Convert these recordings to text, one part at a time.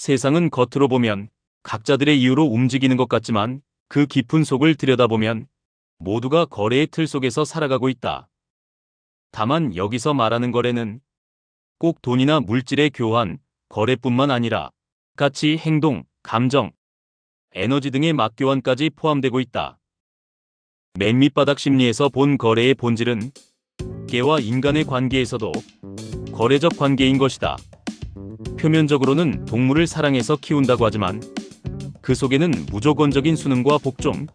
세상은 겉으로 보면 각자들의 이유로 움직이는 것 같지만 그 깊은 속을 들여다보면 모두가 거래의 틀 속에서 살아가고 있다. 다만 여기서 말하는 거래는 꼭 돈이나 물질의 교환, 거래뿐만 아니라 가치, 행동, 감정, 에너지 등의 맞교환까지 포함되고 있다. 맨 밑바닥 심리에서 본 거래의 본질은 개와 인간의 관계에서도 거래적 관계인 것이다. 표면적으로는 동물을 사랑해서 키운다고 하지만 그 속에는 무조건적인 수능과 복종,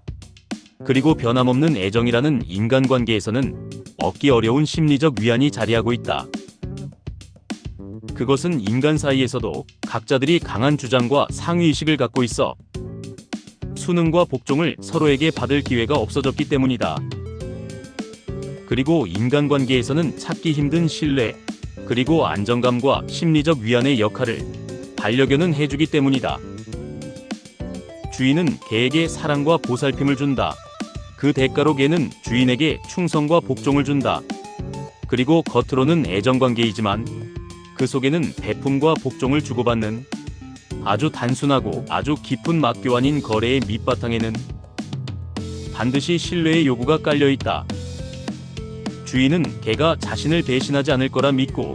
그리고 변함없는 애정이라는 인간관계에서는 얻기 어려운 심리적 위안이 자리하고 있다. 그것은 인간 사이에서도 각자들이 강한 주장과 상위의식을 갖고 있어 수능과 복종을 서로에게 받을 기회가 없어졌기 때문이다. 그리고 인간관계에서는 찾기 힘든 신뢰, 그리고 안정감과 심리적 위안의 역할을 반려견은 해주기 때문이다. 주인은 개에게 사랑과 보살핌을 준다. 그 대가로 개는 주인에게 충성과 복종을 준다. 그리고 겉으로는 애정관계이지만 그 속에는 배품과 복종을 주고받는 아주 단순하고 아주 깊은 맞교환인 거래의 밑바탕에는 반드시 신뢰의 요구가 깔려 있다. 주인은 개가 자신을 배신하지 않을 거라 믿고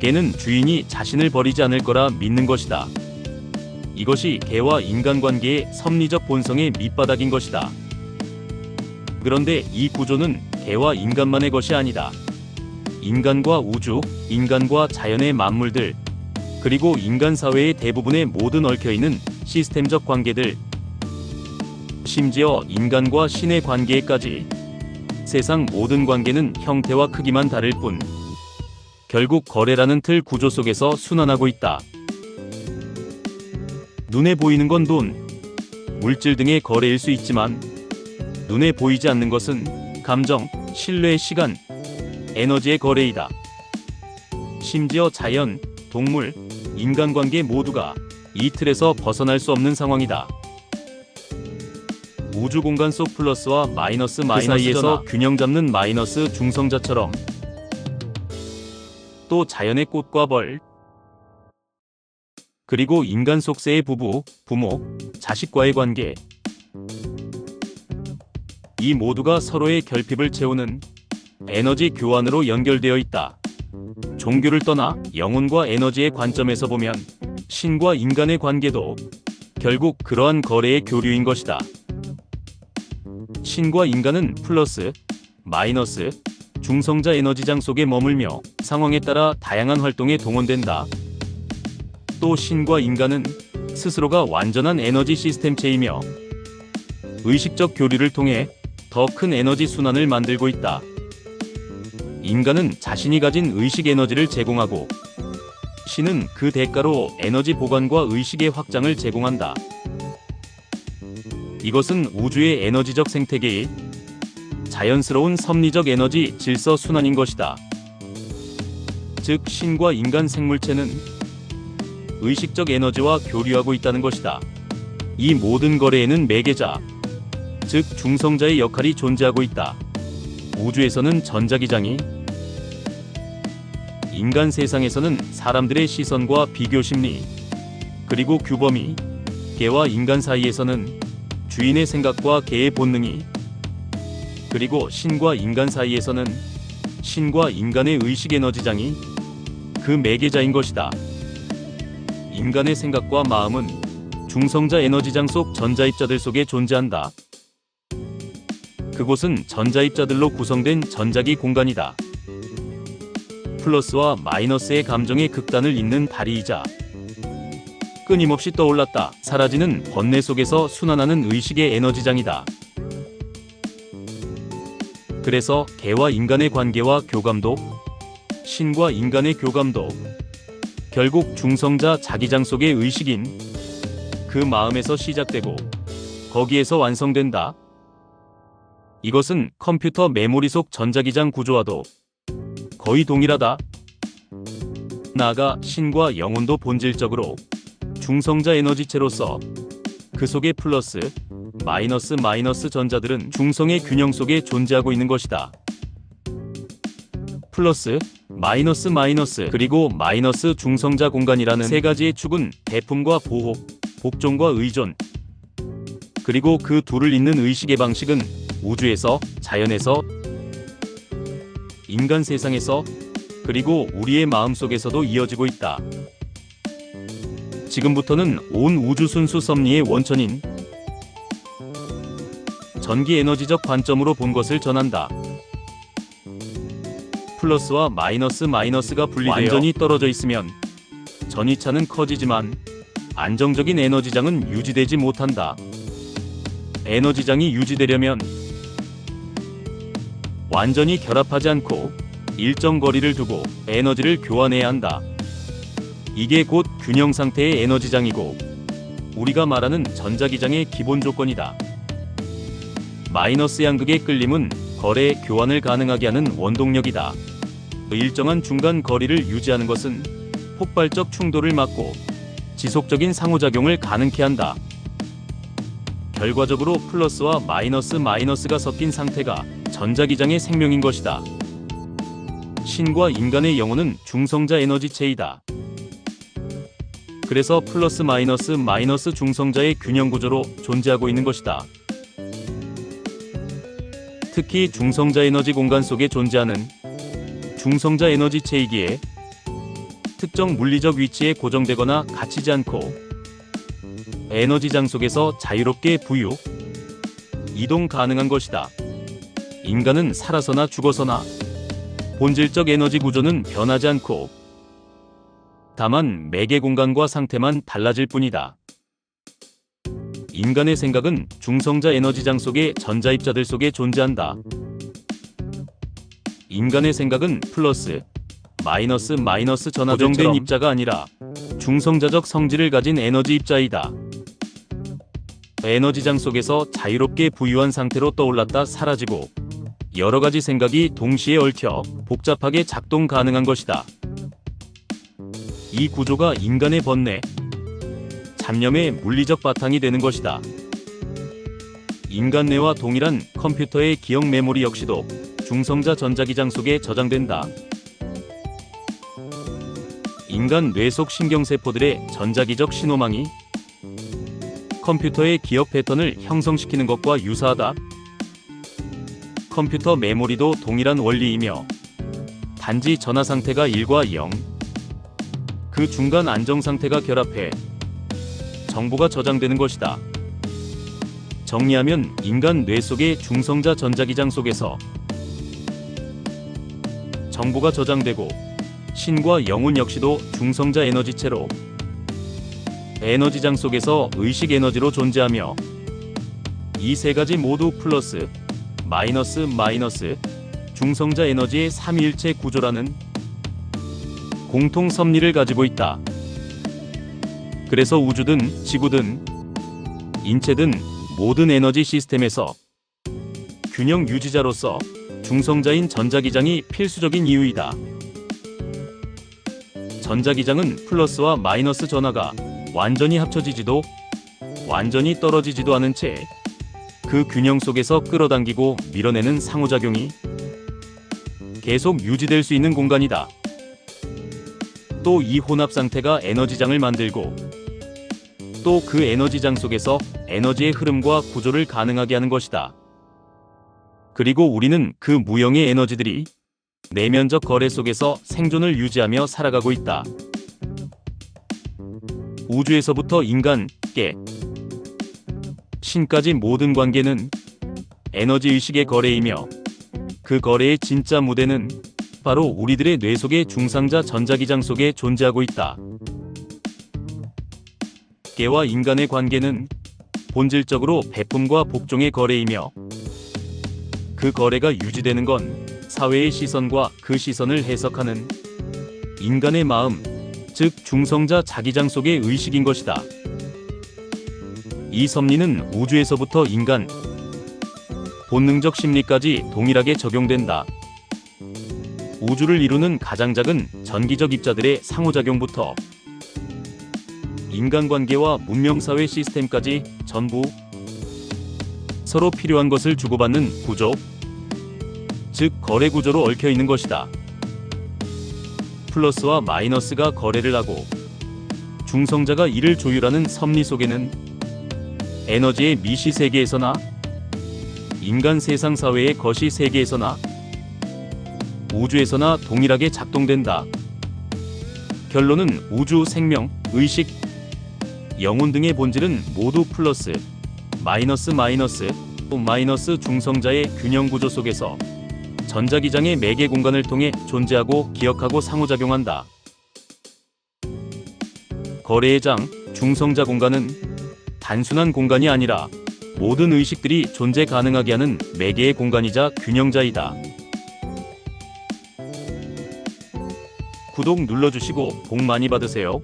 개는 주인이 자신을 버리지 않을 거라 믿는 것이다. 이것이 개와 인간관계의 섭리적 본성의 밑바닥인 것이다. 그런데 이 구조는 개와 인간만의 것이 아니다. 인간과 우주, 인간과 자연의 만물들, 그리고 인간 사회의 대부분에 모든 얽혀 있는 시스템적 관계들, 심지어 인간과 신의 관계까지 세상 모든 관계는 형태와 크기만 다를 뿐 결국 거래라는 틀 구조 속에서 순환하고 있다. 눈에 보이는 건 돈, 물질 등의 거래일 수 있지만 눈에 보이지 않는 것은 감정, 신뢰, 시간, 에너지의 거래이다. 심지어 자연, 동물, 인간관계 모두가 이 틀에서 벗어날 수 없는 상황이다. 우주 공간 속 플러스와 마이너스 마이너스에서 균형 잡는 마이너스 중성자처럼 또 자연의 꽃과 벌 그리고 인간 속세의 부부, 부모, 자식과의 관계 이 모두가 서로의 결핍을 채우는 에너지 교환으로 연결되어 있다. 종교를 떠나 영혼과 에너지의 관점에서 보면 신과 인간의 관계도 결국 그러한 거래의 교류인 것이다. 신과 인간은 플러스, 마이너스, 중성자 에너지장 속에 머물며 상황에 따라 다양한 활동에 동원된다. 또 신과 인간은 스스로가 완전한 에너지 시스템체이며 의식적 교류를 통해 더 큰 에너지 순환을 만들고 있다. 인간은 자신이 가진 의식 에너지를 제공하고 신은 그 대가로 에너지 보관과 의식의 확장을 제공한다. 이것은 우주의 에너지적 생태계의 자연스러운 섭리적 에너지 질서 순환인 것이다. 즉, 신과 인간 생물체는 의식적 에너지와 교류하고 있다는 것이다. 이 모든 거래에는 매개자, 즉 중성자의 역할이 존재하고 있다. 우주에서는 전자기장이 인간 세상에서는 사람들의 시선과 비교 심리, 그리고 규범이 개와 인간 사이에서는 주인의 생각과 개의 본능이 그리고 신과 인간 사이에서는 신과 인간의 의식 에너지장이 그 매개자인 것이다. 인간의 생각과 마음은 중성자 에너지장 속 전자입자들 속에 존재한다. 그곳은 전자입자들로 구성된 전자기 공간이다. 플러스와 마이너스의 감정의 극단을 잇는 다리이자 끊임없이 떠올랐다 사라지는 번뇌 속에서 순환하는 의식의 에너지장이다. 그래서 개와 인간의 관계와 교감도 신과 인간의 교감도 결국 중성자 자기장 속의 의식인 그 마음에서 시작되고 거기에서 완성된다. 이것은 컴퓨터 메모리 속 전자기장 구조와도 거의 동일하다. 나아가 신과 영혼도 본질적으로 중성자 에너지체로서 그 속의 플러스, 마이너스 마이너스 전자들은 중성의 균형 속에 존재하고 있는 것이다. 플러스, 마이너스 마이너스 그리고 마이너스 중성자 공간이라는 세 가지의 축은 대품과 보호, 복종과 의존 그리고 그 둘을 잇는 의식의 방식은 우주에서, 자연에서, 인간 세상에서 그리고 우리의 마음속에서도 이어지고 있다. 지금부터는 온 우주 순수 섭리의 원천인 전기 에너지적 관점으로 본 것을 전한다. 플러스와 마이너스 마이너스가 분리되어 완전히 떨어져 있으면 전이차는 커지지만 안정적인 에너지장은 유지되지 못한다. 에너지장이 유지되려면 완전히 결합하지 않고 일정 거리를 두고 에너지를 교환해야 한다. 이게 곧 균형 상태의 에너지장이고 우리가 말하는 전자기장의 기본 조건이다. 마이너스 양극의 끌림은 거래 교환을 가능하게 하는 원동력이다. 일정한 중간 거리를 유지하는 것은 폭발적 충돌을 막고 지속적인 상호작용을 가능케 한다. 결과적으로 플러스와 마이너스 마이너스가 섞인 상태가 전자기장의 생명인 것이다. 신과 인간의 영혼은 중성자 에너지체이다. 그래서 플러스 마이너스 마이너스 중성자의 균형 구조로 존재하고 있는 것이다. 특히 중성자 에너지 공간 속에 존재하는 중성자 에너지체이기에 특정 물리적 위치에 고정되거나 갇히지 않고 에너지장 속에서 자유롭게 부유, 이동 가능한 것이다. 인간은 살아서나 죽어서나 본질적 에너지 구조는 변하지 않고 다만 매개 공간과 상태만 달라질 뿐이다. 인간의 생각은 중성자 에너지장 속의 전자입자들 속에 존재한다. 인간의 생각은 플러스, 마이너스 마이너스 전화정된 입자가 아니라 중성자적 성질을 가진 에너지 입자이다. 에너지장 속에서 자유롭게 부유한 상태로 떠올랐다 사라지고 여러 가지 생각이 동시에 얽혀 복잡하게 작동 가능한 것이다. 이 구조가 인간의 번뇌, 잡념의 물리적 바탕이 되는 것이다. 인간 뇌와 동일한 컴퓨터의 기억 메모리 역시도 중성자 전자기장 속에 저장된다. 인간 뇌 속 신경세포들의 전자기적 신호망이 컴퓨터의 기억 패턴을 형성시키는 것과 유사하다. 컴퓨터 메모리도 동일한 원리이며 단지 전화 상태가 1과 0, 그 중간 안정 상태가 결합해 정보가 저장되는 것이다. 정리하면 인간 뇌 속의 중성자 전자기장 속에서 정보가 저장되고 신과 영혼 역시도 중성자 에너지체로 에너지장 속에서 의식 에너지로 존재하며 이 세 가지 모두 플러스, 마이너스, 마이너스, 중성자 에너지의 삼위일체 구조라는 공통 섭리를 가지고 있다. 그래서 우주든 지구든 인체든 모든 에너지 시스템에서 균형 유지자로서 중성자인 전자기장이 필수적인 이유이다. 전자기장은 플러스와 마이너스 전하가 완전히 합쳐지지도 완전히 떨어지지도 않은 채 그 균형 속에서 끌어당기고 밀어내는 상호작용이 계속 유지될 수 있는 공간이다. 또 이 혼합 상태가 에너지장을 만들고 또 그 에너지장 속에서 에너지의 흐름과 구조를 가능하게 하는 것이다. 그리고 우리는 그 무형의 에너지들이 내면적 거래 속에서 생존을 유지하며 살아가고 있다. 우주에서부터 인간, 깨, 신까지 모든 관계는 에너지 의식의 거래이며 그 거래의 진짜 무대는 바로 우리들의 뇌 속의 중상자 전자기장 속에 존재하고 있다. 깨와 인간의 관계는 본질적으로 배품과 복종의 거래이며 그 거래가 유지되는 건 사회의 시선과 그 시선을 해석하는 인간의 마음, 즉 중성자 자기장 속의 의식인 것이다. 이 섭리는 우주에서부터 인간, 본능적 심리까지 동일하게 적용된다. 우주를 이루는 가장 작은 전기적 입자들의 상호작용부터 인간관계와 문명사회 시스템까지 전부 서로 필요한 것을 주고받는 구조, 즉 거래 구조로 얽혀 있는 것이다. 플러스와 마이너스가 거래를 하고 중성자가 이를 조율하는 섭리 속에는 에너지의 미시 세계에서나 인간 세상 사회의 거시 세계에서나 우주에서나 동일하게 작동된다. 결론은 우주 생명, 의식, 영혼 등의 본질은 모두 플러스, 마이너스 마이너스, 또 마이너스 중성자의 균형 구조 속에서 전자기장의 매개 공간을 통해 존재하고 기억하고 상호작용한다. 거래의 장, 중성자 공간은 단순한 공간이 아니라 모든 의식들이 존재 가능하게 하는 매개의 공간이자 균형자이다. 구독 눌러주시고 복 많이 받으세요.